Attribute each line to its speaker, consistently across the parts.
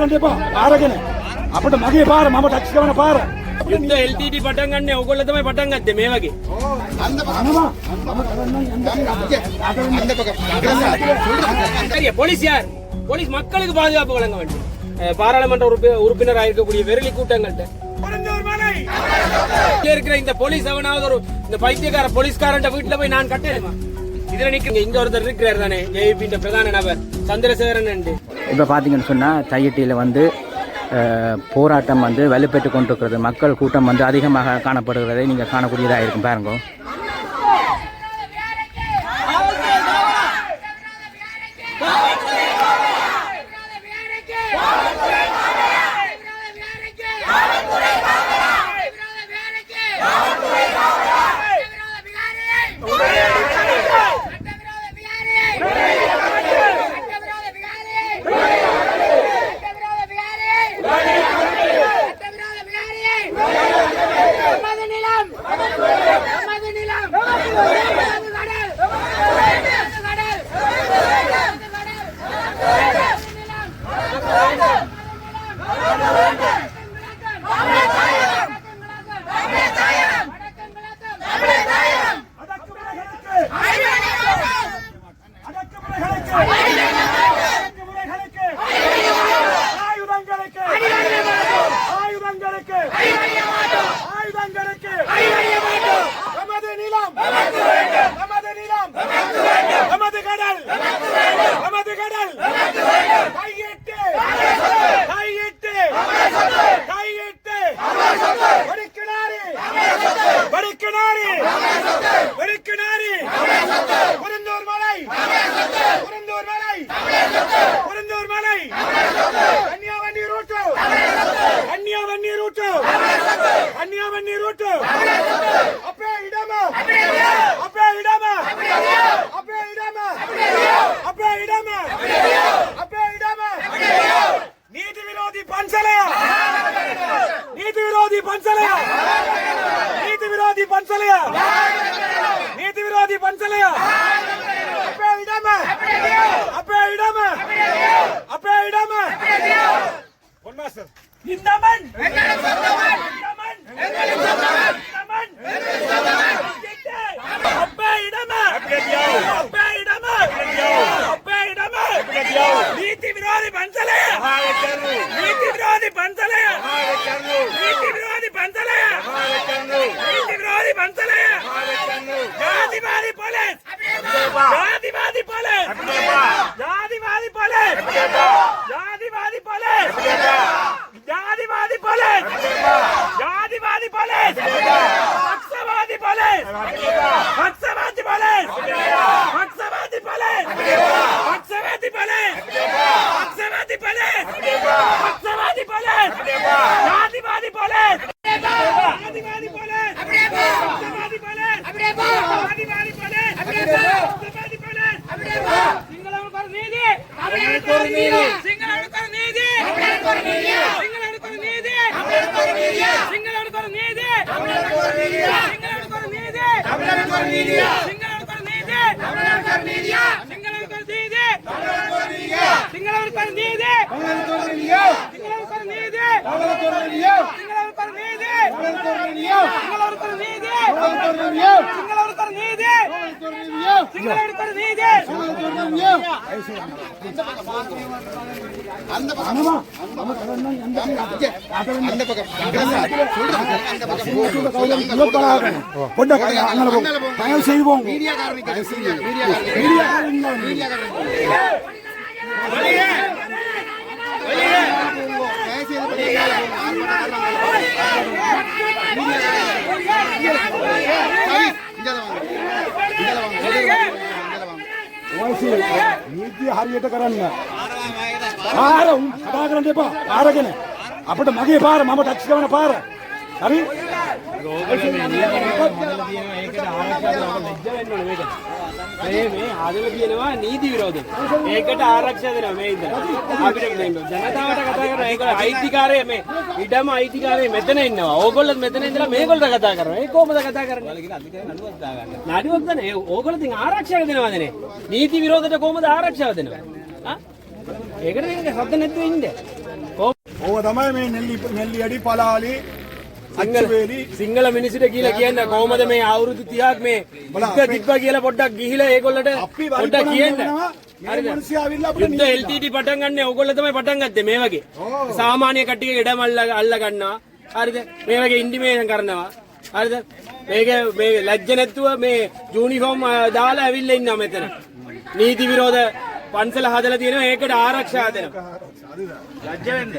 Speaker 1: කරන්න එපා. ආරගෙන. අපිට මගේ පාර මම ටැක්සි ගමන පාර.
Speaker 2: යුද්ධ LTT පටන් ගන්න ඔයගොල්ලෝ තමයි පටන් ගත්තේ මේ වගේ.
Speaker 1: අනවා. මම කරන්න
Speaker 2: சரி போலீஸ் யார் போலீஸ் மக்களுக்கு பாதுகாப்பு வழங்க வேண்டும் அஹ், பாராளுமன்ற உறுப்பி- உறுப்பினராக இருக்கக்கூடிய வெறுலி கூட்டங்கள்ட்ட இங்க இருக்கிற இந்த போலீஸ் அவனாவது ஒரு இந்த பைத்தியக்கார போலீஸ்காரன் வீட்டுல போய் நான் கட்டணுமா இதுல நிக்கிறீங்க இங்க ஒருத்தர் இருக்கிறார் தானே ஜேபி பிரதான நபர் சந்திரசேகரன்
Speaker 3: இப்போ பார்த்தீங்கன்னு சொன்னால் தையட்டியில் வந்து போராட்டம் வந்து வலுப்பெற்று கொண்டிருக்கிறது. மக்கள் கூட்டம் வந்து அதிகமாக காணப்படுகிறதை நீங்கள் காணக்கூடியதாக இருக்கும்
Speaker 1: பாருங்கள் நீதி விரோதி பன்சலையா அப்பே இடம அப்பே இடம அப்பே இடம பொன் மாஸ்டர் இந்த மண் இந்த மண் இந்த மண் அப்பே இடம அப்பே இடம அப்பே இடம நீதி விரோதி பன்சலையா நீதி விரோதி பன்சலையா ஜாதிவாதி போலீஸ்! ஜாதிவாதி போலீஸ் ஜாதிவாதி போலீஸ் ஜாதிவாதி போலீஸ் ஜாதிவாதி போலீஸ் ஜாதிவாதி போலீஸ் பக்சவாதி போலீஸ் பக்சவாதி போலீஸ் பக்சவாதி போலீஸ் பக்சவாதி போலீஸ் பக்சவாதி போலீஸ் பக்சவாதி போலீஸ் ஜாதிவாதி போலீஸ் ஜாதிவாதி போலீஸ் பக்சவாதி போலீஸ் ஜாதிவாதி போலீஸ் பக்சவாதி போலீஸ் சிங்களவனுக்கு ஒரு நீதி தமிழனுக்கு ஒரு நீதி சிங்களவனுக்கு ஒரு நீதி தமிழனுக்கு ஒரு நீதி சிங்களவனுக்கு ஒரு நீதி தமிழனுக்கு ஒரு நீதி சிங்களவனுக்கு ஒரு நீதி தமிழனுக்கு ஒரு நீதி சிங்களவனுக்கு ஒரு நீதி தமிழனுக்கு ஒரு நீதி தமிழனுக்கு ஒரு நீதி சிங்களவனுக்கு நீதி தமிழனுக்கு ஒரு நீதி சிங்களவனுக்கு ஒரு நீதி சிங்களவனுக்கு ஒரு நீதி அனுமா நம்ம கடந்து அந்த பொண்ணை அங்கே போகும் தயவு செய்து போங்க නීතිය හරියට කරන්න පාර උන් කතා කරන්න එපා පාරගෙන අපිට මගේ පාර මම ටැක්සි ගමන පාර හරි
Speaker 2: මේ මේ ආදල කියනවා නීති විරෝධය. ඒකට ආරක්ෂා දෙනවා මේ ඉඳලා. අපිට මේ ජනතාවට කතා කරන ඒක අයිතිකාරය මේ ඉඩම අයිතිකාරය මෙතන ඉන්නවා. ඕගොල්ලෝ මෙතන ඉඳලා මේගොල්ලෝ කතා කරනවා. ඒ කොහොමද කතා කරන්නේ? නඩුවක් ගන්න. ඒ ඕගොල්ලෝ තින් ආරක්ෂාව දෙනවද නේ? නීති විරෝධයට කොහොමද ආරක්ෂාව දෙනවද? ආ? ඒකට ඒක හද නැතුව ඉන්න.
Speaker 1: ඔව තමයි මේ නෙල්ලි නෙල්ලි අඩි පලාලි
Speaker 2: සිංහල මිනිස්සුට කියලා කියන්න කොහොමද මේ අවුරුදු 30ක් මේ
Speaker 1: බලා,
Speaker 2: තිබ්බ කියලා පොඩ්ඩක් ගිහිලා ඒගොල්ලට
Speaker 1: අපි
Speaker 2: පොඩ්ඩක් කියන්න.
Speaker 1: අපිට
Speaker 2: යුද්ධ LTT පටන් ගන්න ඕගොල්ලෝ තමයි පටන් ගත්තේ මේ වගේ. සාමාන්‍ය කට්ටියගේ ඉඩම අල්ල ගන්නවා. හරිද? මේ වගේ ඉන්ටිමේෂන් කරනවා. හරිද? මේක මේ ලැජ්ජ නැතුව මේ යුනිෆෝම් දාලා ඇවිල්ලා ඉන්නවා මෙතන. නීති විරෝධ පන්සල හදලා තියෙනවා. ඒකට ආරක්ෂා දෙනවා. ලැජ්ජ වෙන්න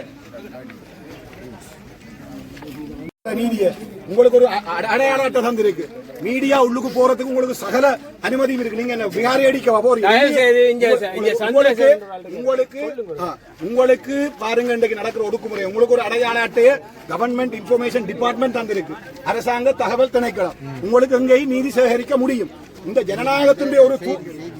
Speaker 1: நீதிய உங்களுக்கு ஒரு அடையாள அட்டை தந்திருக்கு. மீடியா உள்ளுக்கு போறதுக்கு உங்களுக்கு சகல அனுமதியும் இருக்கு. நீங்க என்ன விகாரி அடிக்கவா?
Speaker 2: இங்க
Speaker 1: உங்களுக்கு உங்களுக்கு உங்களுக்கு பாருங்க இன்றைக்கு நடக்கிற ஒடுக்குமுறை. உங்களுக்கு ஒரு அடையாள அட்டையை கவர்மெண்ட் இன்ஃபர்மேஷன் டிபார்ட்மெண்ட் தந்திருக்கு. அரசாங்க தகவல் திணைக்களம். உங்களுக்கு எங்கேயும் நீதி சேகரிக்க முடியும். இந்த ஜனநாயகத்தினுடைய ஒரு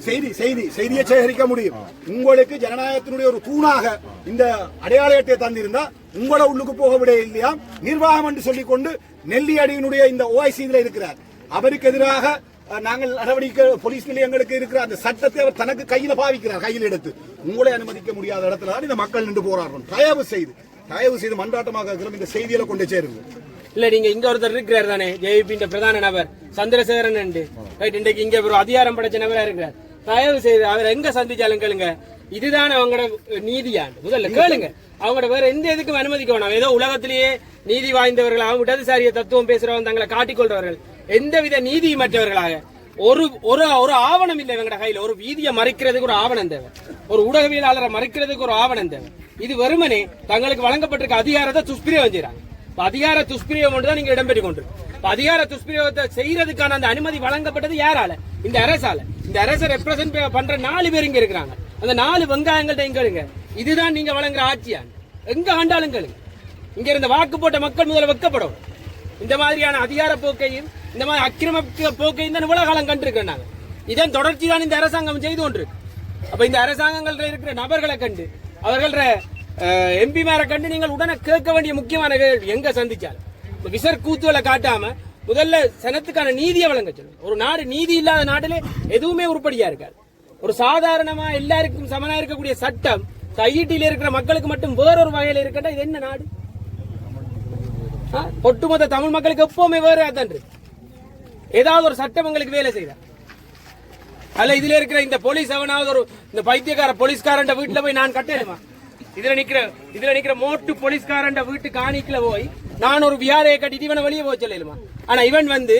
Speaker 1: செய்தி செய்தி செய்தியை சேகரிக்க முடியும். உங்களுக்கு ஜனநாயகத்தினுடைய ஒரு தூணாக இந்த அடையாள அட்டையை தந்திருந்தா உங்களை உள்ளுக்கு போக விட இல்லையா? நிர்வாகம் என்று சொல்லிக்கொண்டு நெல்லி அடியினுடைய இந்த ஓஐசி இருக்கிறார். அவருக்கு எதிராக நாங்கள் நடவடிக்கை போலீஸ் நிலையங்களுக்கு இருக்கிற அந்த சட்டத்தை அவர் தனக்கு கையில பாவிக்கிறார் கையில் எடுத்து. உங்களை அனுமதிக்க முடியாத இடத்துல தான் இந்த மக்கள் நின்று போராடுறோம். தயவு செய்து தயவு செய்து மன்றாட்டமாக இருக்கிற இந்த செய்தியில கொண்டு சேருங்க
Speaker 2: இல்ல நீங்க இங்க ஒருத்தர் இருக்கிறார் தானே? ஜேபி பிரதான நபர். சந்திரசேகரன் ரைட் இன்றைக்கு இங்க ஒரு அதிகாரம் படைச்ச நபரா இருக்கிறார். தயவு செய்து அவர் எங்க சந்திச்சாலும் கேளுங்க. இதுதான் அவங்களோட நீதியாண்டு. முதல்ல கேளுங்க. அவங்களோட வேற எந்த எதுக்கும் அனுமதிக்க வேணாம். ஏதோ உலகத்திலேயே நீதி வாய்ந்தவர்கள் அவங்க இடதுசாரிய தத்துவம் பேசுறவங்க தங்களை காட்டிக்கொள்றவர்கள் எந்தவித நீதியமற்றவர்களாக ஒரு ஒரு ஒரு ஆவணம் இல்லை இவங்கட கையில. ஒரு வீதியை மறைக்கிறதுக்கு ஒரு ஆவணம் தேவை. ஒரு ஊடகவியலாளரை மறைக்கிறதுக்கு ஒரு ஆவணம் தேவை. இது வெறுமனே தங்களுக்கு வழங்கப்பட்டிருக்க அதிகாரத்தை துஷ்பிரயோகம் செய்யறாங்க அதிகார துஷ்பிரயோகம் தான் நீங்க இடம்பெற்றுக் கொண்டு அதிகார துஷ்பிரயோகத்தை செய்யறதுக்கான அந்த அனுமதி வழங்கப்பட்டது யாரால? இந்த அரசால. இந்த அரசை ரெப்ரசென்ட் பண்ற நாலு பேர் இங்க இருக்கிறாங்க. அந்த நாலு வெங்காயங்கள்ட்ட இங்க இருங்க இதுதான் நீங்க வழங்குற ஆட்சியா எங்க ஆண்டாலும் கேளுங்க. இங்க இருந்த வாக்கு போட்ட மக்கள் முதல்ல வெக்கப்படும் இந்த மாதிரியான அதிகார போக்கையும் இந்த மாதிரி அக்கிரம போக்கையும் தான் இவ்வளவு காலம் கண்டிருக்கோம் நாங்க. இதன் தொடர்ச்சி தான் இந்த அரசாங்கம் செய்து கொண்டிருக்கு. அப்ப இந்த அரசாங்கங்கள்ல இருக்கிற நபர்களை கண்டு அவர்கள எம்பி மேரை கண்டு நீங்கள் உடனே கேட்க வேண்டிய முக்கியமான கேள்வி எங்க சந்திச்சார்? விசர் கூத்துவலை காட்டாம முதல்ல சனத்துக்கான நீதியை வழங்க சொல்லுங்க. ஒரு நாடு நீதி இல்லாத நாட்டிலே எதுவுமே உருப்படியா இருக்காது. ஒரு சாதாரணமா எல்லாருக்கும் சமனா இருக்கக்கூடிய சட்டம் கையீட்டில இருக்கிற மக்களுக்கு மட்டும் வேறொரு வகையில இருக்கட்டா? இது என்ன நாடு? ஆ? ஒட்டுமொத்த தமிழ் மக்களுக்கு எப்பவுமே வேற அதான் ஏதாவது ஒரு சட்டம் உங்களுக்கு வேலை செய்யுதா அல்ல இதுல இருக்கிற இந்த போலீஸ் அவனாவது ஒரு இந்த பைத்தியக்கார போலீஸ்காரன் வீட்டுல போய் நான் கட்டணுமா? இதுல நிக்கிற இதுல நிக்கிற மோட்டு போலீஸ்காரன் வீட்டு காணிக்கல போய் நான் ஒரு வியாரையை கட்டிட்டு இவனை வெளியே போக சொல்லலுமா ஆனா இவன் வந்து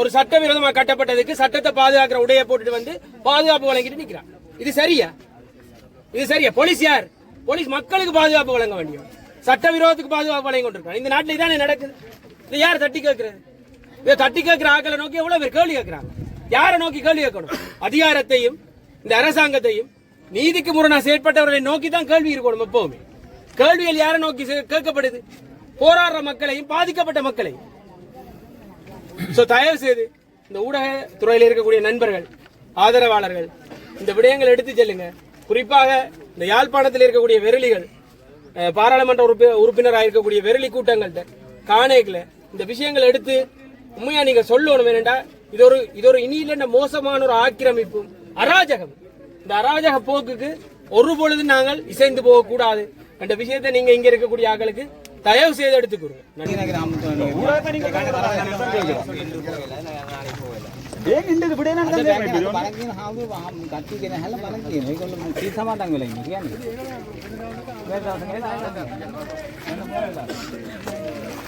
Speaker 2: ஒரு சட்டவிரோதமா கட்டப்பட்டதுக்கு சட்டத்தை பாதுகாக்கிற உடைய போட்டுட்டு வந்து பாதுகாப்பு வழங்கிட்டு நிக்கிறான். இது சரியா? இது சரியா? போலீஸ் யார்? போலீஸ் மக்களுக்கு பாதுகாப்பு வழங்க வேண்டியவன். சட்டவிரோதத்துக்கு பாதுகாப்பு வழங்கி கொண்டிருக்கான் இந்த நாட்டில் இதானே நடக்குது? இதை யார் தட்டி கேட்கிறது இதை தட்டி கேட்கிற ஆக்களை நோக்கி எவ்வளவு பேர் கேள்வி கேட்கிறாங்க யாரை நோக்கி கேள்வி கேட்கணும்? அதிகாரத்தையும் இந்த அரசாங்கத்தையும் நீதிக்கு முரணா செயற்பட்டவர்களை நோக்கி தான் கேள்வி இருக்கணும் எப்பவுமே. கேள்விகள் யாரை நோக்கி கேட்கப்படுது? போராடுற மக்களையும் பாதிக்கப்பட்ட மக்களையும். தயவு செய்து இந்த ஊடக துறையில் இருக்கக்கூடிய நண்பர்கள் ஆதரவாளர்கள் இந்த விடயங்கள் எடுத்து செல்லுங்க. குறிப்பாக இந்த யாழ்ப்பாணத்தில் இருக்கக்கூடிய வெரளிகள் பாராளுமன்ற உறுப்பி உறுப்பினராக இருக்கக்கூடிய வெரளி கூட்டங்கள்ட்ட காணேக்கில் இந்த விஷயங்களை எடுத்து உண்மையா நீங்க சொல்லணும். என்னண்டா இது ஒரு இது ஒரு இனி மோசமான ஒரு ஆக்கிரமிப்பும் அராஜகம் இந்த அராஜக போக்குக்கு ஒரு பொழுது நாங்கள் இசைந்து போக கூடாது என்ற விஷயத்தை நீங்க இங்க இருக்கக்கூடிய ஆட்களுக்கு தயவு செய்து எடுத்துக்கிறோம்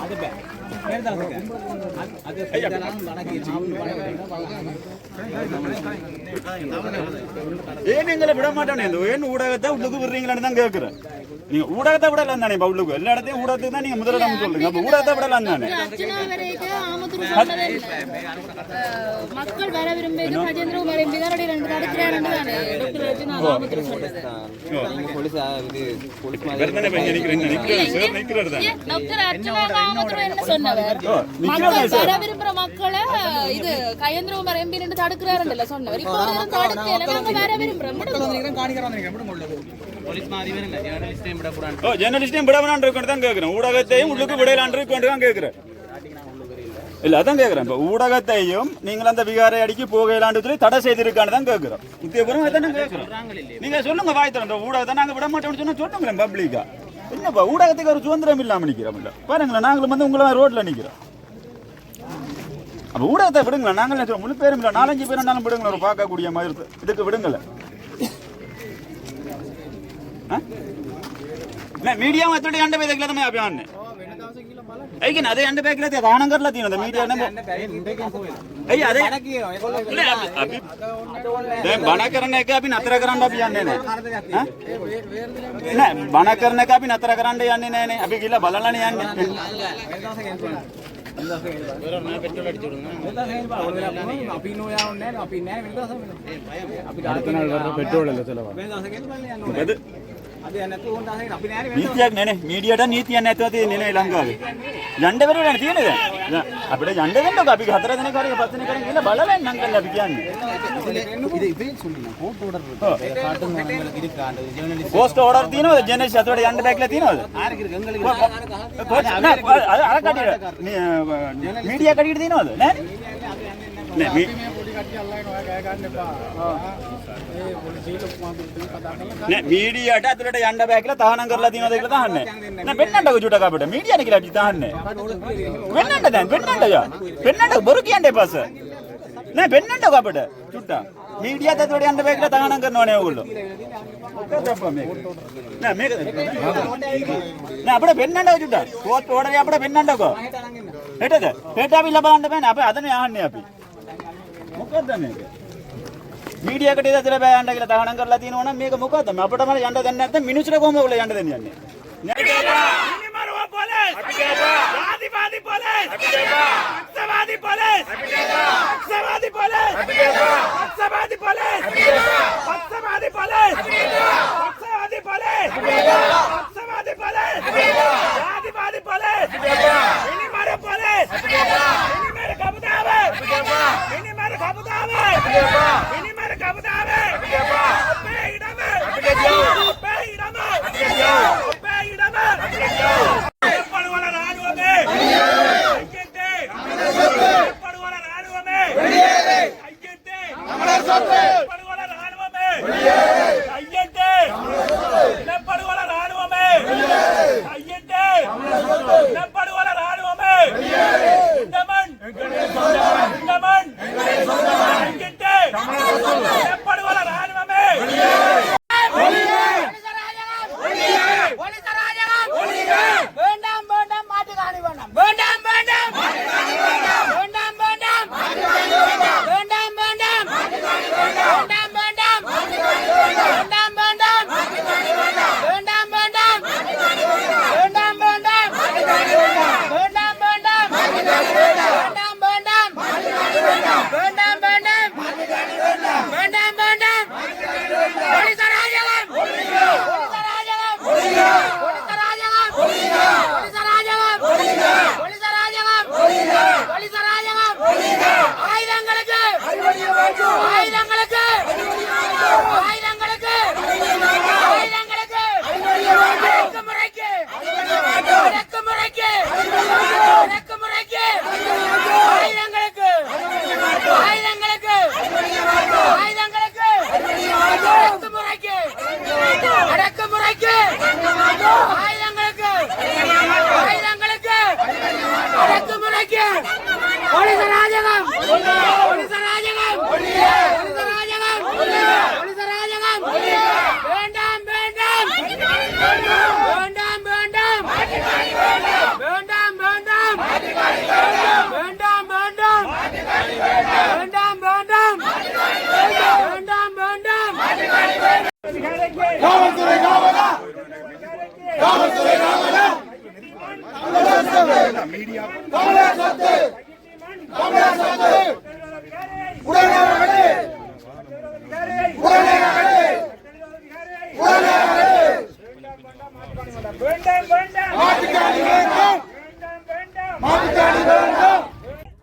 Speaker 2: அது
Speaker 1: ஏன்
Speaker 4: எங்களை விட மாட்டானே? ஏன் ஊடகத்தை உள்ளுக்கு விடுறீங்களான்னு தான் கேட்குறேன். நீங்க ஊடகத்தை விடலாம் தானே பவுலுக்கு எல்லா இடத்தையும் ஊடகத்துக்கு தான் நீங்க முதலிடம் சொல்லுங்க அப்ப ஊடகத்தை விடலாம் தானே?
Speaker 5: மக்கள் வர விரும்பி நினைக்கிறேன். சொன்னவர். மக்கள் இது கஜேந்திர குமார் எம்பி ரெண்டு தடுக்கிறாருல்ல சொன்னவர். இப்போ நாங்க வர விரும்புறோம்
Speaker 4: ஓ ஜேர்னலிஸ்டையும் விட வேணான் இருக்கணும் தான் கேட்கிறேன் ஊடகத்தையும் உள்ளுக்கு விடலான் இருக்கணும் தான் கேட்கிறேன் இல்ல அதான் கேட்கிறேன் இப்ப ஊடகத்தையும் நீங்கள் அந்த விகாரை அடிக்கி போகலான்னு சொல்லி தடை செய்திருக்கான்னு தான் கேட்கிறோம் அதான் கேட்கிறோம் நீங்க சொல்லுங்க வாய் திறந்த. ஊடகத்தை நாங்க விட மாட்டோம்னு சொன்னா சொல்லுங்களேன் பப்ளிக்கா? என்னப்பா ஊடகத்துக்கு ஒரு சுதந்திரம் இல்லாமல் நிற்கிறோம் இல்லை? பாருங்களேன் நாங்களும் வந்து உங்களை ரோட்டில் நிற்கிறோம் அப்போ ஊடகத்தை விடுங்களேன் நாங்கள் முழு பேரும் இல்லை நாலஞ்சு பேர் நாங்களும் விடுங்களேன் ஒரு பார்க்கக்கூடிய மாதிரி இதுக்கு விடுங்கள. மீடியா மத்தோடைய அண்டை போய் தக்கல தான் அப்படியே అయ్యి అదే ఎండ బ్యాగ్ లేదు అది ఆనంగర్లో తినదు మీడియా అయ్యి అదే అభి బనా
Speaker 6: కరనే కా అభి నతర కరన్ అభి అన్నే బనా కరనే కా అభి నతర కరన్
Speaker 4: అన్నే
Speaker 6: నేనే అభి గిల్ల బలలని అన్నే పెట్రోల్
Speaker 4: නීතියක් නෑනේ මීඩියට නීතියක් නැතුව තියෙන්නේ නේ ලංකාවේ. යන්න බැරුව නේද තියෙන්නේ දැන්. අපිට යන්න දෙන්නකෝ අපි හතර දෙනෙක් හරි පස් දෙනෙක් හරි ගිහලා බලවෙන් නම් කරලා අපි කියන්නේ. පොස්ට් ඕඩර් යන්න බෑ කියලා තියෙනවද? අර කඩේට මීඩියා කඩේට නෑ මීඩියාට අතුලට යන්න බෑ කියලා තහනම් කරලා තියෙනවද කියලා තහන්නේ. නෑ පෙන්නන්නකෝ චුට්ටක් අපිට. මීඩියානේ කියලා අපි තහන්නේ. පෙන්නන්න දැන් පෙන්නන්න යා. පෙන්නන්න බොරු කියන්න එපාස. නෑ පෙන්නන්නකෝ අපිට චුට්ටක්. මීඩියාට අතුලට යන්න බෑ කියලා තහනම් කරනවනේ ඕගොල්ලෝ. මොකද අප්පා මේක? නෑ මේක නෑ අපිට පෙන්නන්නකෝ චුට්ටක්. කෝත් ඕඩරේ අපිට පෙන්නන්නකෝ. හෙටද? හෙට අපි ලබන්න බෑනේ. අපි අදනේ ආන්නේ අපි. මොකද්ද මේක? මීඩියකට ඉඳලා බෑ යන්න කියලා තහනම් කරලා තියෙනවනම් මේක මොකද්ද අපිටම යන්න දෙන්නේ නැත්නම් මිනිස්සුන්ට කොහොම ඔයගොල්ලෝ යන්න දෙන්නේ යන්නේ
Speaker 1: නිමරුව පොලිස් අපි ගේපා ආදිවාදී පොලිස් අපි ගේපා අක්ෂවාදී පොලිස් අපි ගේපා අක්ෂවාදී පොලිස් අපි ගේපා අක්ෂවාදී පොලිස් අපි
Speaker 5: ගේපා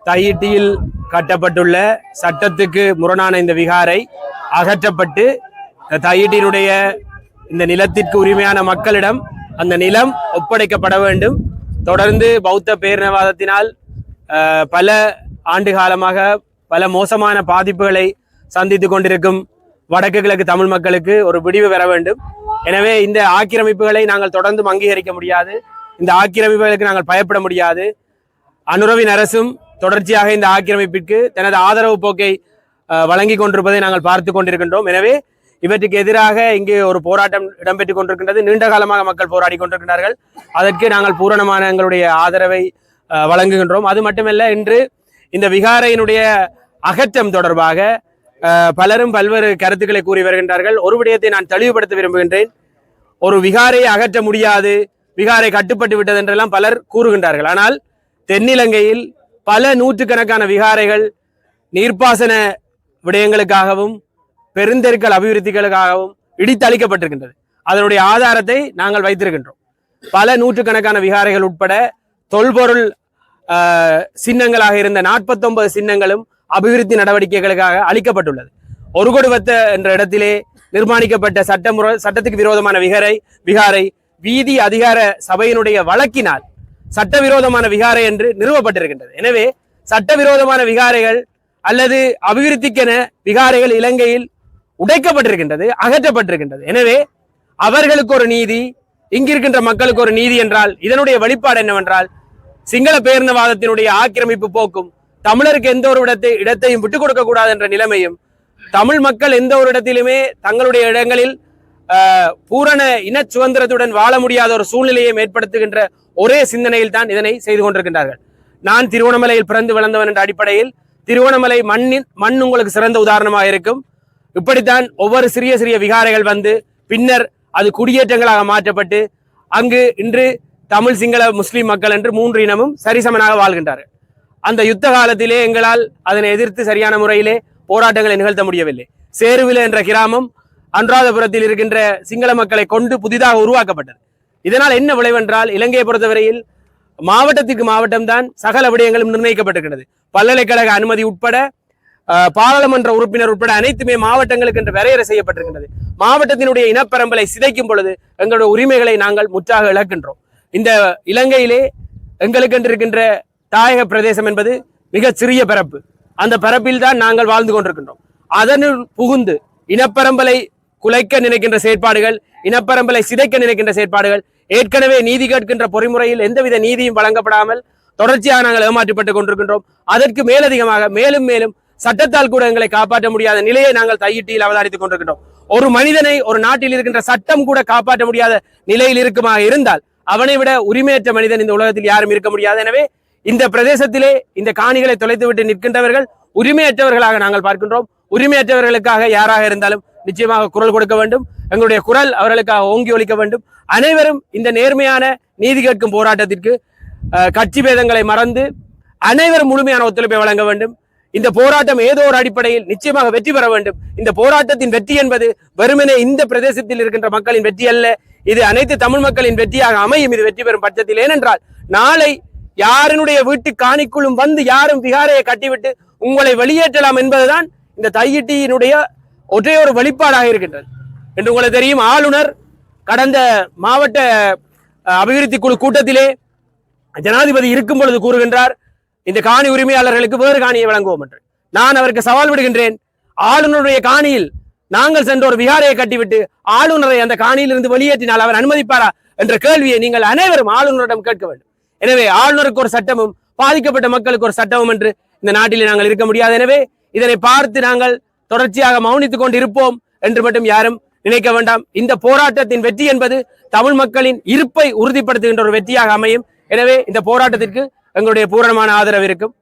Speaker 2: தையிட்டியில் கட்டப்பட்டுள்ள சட்டத்துக்கு முரணான இந்த விகாரை அகற்றப்பட்டு தையிட்டியினுடைய இந்த நிலத்திற்கு உரிமையான மக்களிடம் அந்த நிலம் ஒப்படைக்கப்பட வேண்டும். தொடர்ந்து பௌத்த பேரினவாதத்தினால் பல ஆண்டு காலமாக பல மோசமான பாதிப்புகளை சந்தித்து கொண்டிருக்கும் வடக்கு கிழக்கு தமிழ் மக்களுக்கு ஒரு விடிவு பெற வேண்டும். எனவே இந்த ஆக்கிரமிப்புகளை நாங்கள் தொடர்ந்தும் அங்கீகரிக்க முடியாது. இந்த ஆக்கிரமிப்புகளுக்கு நாங்கள் பயப்பட முடியாது. அனுரவின் அரசும் தொடர்ச்சியாக இந்த ஆக்கிரமிப்பிற்கு தனது ஆதரவு போக்கை வழங்கி கொண்டிருப்பதை நாங்கள் பார்த்து கொண்டிருக்கின்றோம். எனவே இவற்றுக்கு எதிராக இங்கே ஒரு போராட்டம் இடம்பெற்றுக் கொண்டிருக்கின்றது. நீண்ட காலமாக மக்கள் போராடி கொண்டிருக்கிறார்கள் அதற்கு நாங்கள் பூரணமான எங்களுடைய ஆதரவை வழங்குகின்றோம். அது மட்டுமல்ல இன்று இந்த விகாரையினுடைய அகற்றம் தொடர்பாக பலரும் பல்வேறு கருத்துக்களை கூறி வருகின்றார்கள். ஒரு விடயத்தை நான் தெளிவுபடுத்த விரும்புகின்றேன். ஒரு விகாரையை அகற்ற முடியாது விகாரை கட்டுப்பட்டு விட்டது என்றெல்லாம் பலர் கூறுகின்றார்கள். ஆனால் தென்னிலங்கையில் பல நூற்றுக்கணக்கான விகாரைகள் நீர்ப்பாசன விடயங்களுக்காகவும் பெருந்தெருக்கள் அபிவிருத்திகளுக்காகவும் இடித்தளிக்கப்பட்டிருக்கின்றது. அதனுடைய ஆதாரத்தை நாங்கள் வைத்திருக்கின்றோம். பல நூற்றுக்கணக்கான விகாரைகள் உட்பட தொல்பொருள் சின்னங்களாக இருந்த நாற்பத்தொன்பது சின்னங்களும் அபிவிருத்தி நடவடிக்கைகளுக்காக அளிக்கப்பட்டுள்ளது. ஒரு கொடுவத்த என்ற இடத்திலே நிர்மாணிக்கப்பட்ட சட்டமுறை சட்டத்துக்கு விரோதமான விகாரை விகாரை வீதி அதிகார சபையினுடைய வழக்கினால் சட்டவிரோதமான விகாரை என்று நிறுவப்பட்டிருக்கின்றது. எனவே சட்டவிரோதமான விகாரைகள் அல்லது அபிவிருத்திக்கென விகாரைகள் இலங்கையில் உடைக்கப்பட்டிருக்கின்றது அகற்றப்பட்டிருக்கின்றது. எனவே அவர்களுக்கு ஒரு நீதி இங்கிருக்கின்ற மக்களுக்கு ஒரு நீதி என்றால் இதனுடைய வெளிப்பாடு என்னவென்றால் சிங்கள பேருந்தவாதத்தினுடைய ஆக்கிரமிப்பு போக்கும் தமிழருக்கு எந்த ஒரு இடத்தை இடத்தையும் விட்டுக் கொடுக்க கூடாது என்ற நிலைமையும் தமிழ் மக்கள் எந்த ஒரு இடத்திலுமே தங்களுடைய இடங்களில் பூரண இன சுதந்திரத்துடன் வாழ முடியாத ஒரு சூழ்நிலையை ஏற்படுத்துகின்ற ஒரே சிந்தனையில் தான் இதனை செய்து கொண்டிருக்கின்றார்கள். நான் திருவண்ணாமலையில் பிறந்து வளர்ந்தவன் என்ற அடிப்படையில் திருவண்ணாமலை மண்ணின் மண் உங்களுக்கு சிறந்த உதாரணமாக இருக்கும். இப்படித்தான் ஒவ்வொரு சிறிய சிறிய விகாரைகள் வந்து பின்னர் அது குடியேற்றங்களாக மாற்றப்பட்டு அங்கு இன்று தமிழ் சிங்கள முஸ்லீம் மக்கள் என்று மூன்று இனமும் சரிசமனாக வாழ்கின்றார்கள். அந்த யுத்த காலத்திலே எங்களால் அதனை எதிர்த்து சரியான முறையிலே போராட்டங்களை நிகழ்த்த முடியவில்லை. சேருவில என்ற கிராமம் அன்றாதபுரத்தில் இருக்கின்ற சிங்கள மக்களை கொண்டு புதிதாக உருவாக்கப்பட்டது. இதனால் என்ன விளைவென்றால் இலங்கையை பொறுத்தவரையில் மாவட்டத்திற்கு மாவட்டம்தான் சகல விடயங்களும் நிர்ணயிக்கப்பட்டிருக்கிறது பல்கலைக்கழக அனுமதி உட்பட பாராளுமன்ற உறுப்பினர் உட்பட அனைத்துமே மாவட்டங்களுக்கு என்று வரையறை செய்யப்பட்டிருக்கின்றது. மாவட்டத்தினுடைய இனப்பரம்பலை சிதைக்கும் பொழுது எங்களுடைய உரிமைகளை நாங்கள் முற்றாக இழக்கின்றோம். இந்த இலங்கையிலே எங்களுக்கென்று இருக்கின்ற தாயக பிரதேசம் என்பது மிக சிறிய பரப்பு அந்த பரப்பில் தான் நாங்கள் வாழ்ந்து கொண்டிருக்கின்றோம். அதனுள் புகுந்து இனப்பரம்பலை குலைக்க நினைக்கின்ற செயற்பாடுகள் இனப்பரம்பலை சிதைக்க நினைக்கின்ற செயற்பாடுகள் ஏற்கனவே நீதி கேட்கின்ற பொறிமுறையில் எந்தவித நீதியும் வழங்கப்படாமல் தொடர்ச்சியாக நாங்கள் ஏமாற்றப்பட்டுக் கொண்டிருக்கின்றோம். அதற்கு மேலதிகமாக மேலும் மேலும் சட்டத்தால் கூட எங்களை காப்பாற்ற முடியாத நிலையை நாங்கள் தையிட்டியில் அவதானித்துக் கொண்டிருக்கின்றோம். ஒரு மனிதனை ஒரு நாட்டில் இருக்கின்ற சட்டம் கூட காப்பாற்ற முடியாத நிலையில் இருக்குமாக இருந்தால் அவனை விட உரிமையற்ற மனிதன் இந்த உலகத்தில் யாரும் இருக்க முடியாது. எனவே இந்த பிரதேசத்திலே இந்த காணிகளை தொலைத்துவிட்டு நிற்கின்றவர்கள் உரிமையற்றவர்களாக நாங்கள் பார்க்கின்றோம். உரிமையற்றவர்களுக்காக யாராக இருந்தாலும் நிச்சயமாக குரல் கொடுக்க வேண்டும். எங்களுடைய குரல் அவர்களுக்காக ஓங்கி ஒழிக்க வேண்டும். அனைவரும் இந்த நேர்மையான நீதி கேட்கும் போராட்டத்திற்கு கட்சி பேதங்களை மறந்து அனைவரும் முழுமையான ஒத்துழைப்பை வழங்க வேண்டும். இந்த போராட்டம் ஏதோ ஒரு அடிப்படையில் நிச்சயமாக வெற்றி பெற வேண்டும். இந்த போராட்டத்தின் வெற்றி என்பது வெறுமனே இந்த பிரதேசத்தில் இருக்கின்ற மக்களின் வெற்றி அல்ல. இது அனைத்து தமிழ் மக்களின் வெற்றியாக அமையும். இது வெற்றி பெறும் பட்சத்தில். ஏனென்றால் நாளை யாரினுடைய வீட்டு காணிக்குள்ளும் வந்து யாரும் விகாரையை கட்டிவிட்டு உங்களை வெளியேற்றலாம் என்பதுதான் இந்த தையிட்டியினுடைய ஒரே ஒரு வெளிப்பாடாக இருக்கின்றது. என்று உங்களுக்கு தெரியும் ஆளுநர் கடந்த மாவட்ட அபிவிருத்தி குழு கூட்டத்திலே ஜனாதிபதி இருக்கும் பொழுது கூறுகின்றார் இந்த காணி உரிமையாளர்களுக்கு வேறு காணியை வழங்குவோம் என்று. நான் அவருக்கு சவால் விடுகின்றேன் ஆளுநருடைய காணியில் நாங்கள் சென்ற ஒரு விகாரையை கட்டிவிட்டு ஆளுநரை அந்த காணியிலிருந்து வெளியேற்றினால் அவர் அனுமதிப்பாரா என்ற கேள்வியை நீங்கள் அனைவரும் ஆளுநரிடம் கேட்க வேண்டும். எனவே ஆளுநருக்கு ஒரு சட்டமும் பாதிக்கப்பட்ட மக்களுக்கு ஒரு சட்டமும் என்று இந்த நாட்டிலே நாங்கள் இருக்க முடியாது. எனவே இதனை பார்த்து நாங்கள் தொடர்ச்சியாக மௌனித்துக் கொண்டு இருப்போம் என்று மட்டும் யாரும் நினைக்க வேண்டாம். இந்த போராட்டத்தின் வெற்றி என்பது தமிழ் மக்களின் இருப்பை உறுதிப்படுத்துகின்ற ஒரு வெற்றியாக அமையும். எனவே இந்த போராட்டத்திற்கு எங்களுடைய பூரணமான ஆதரவு இருக்கும்.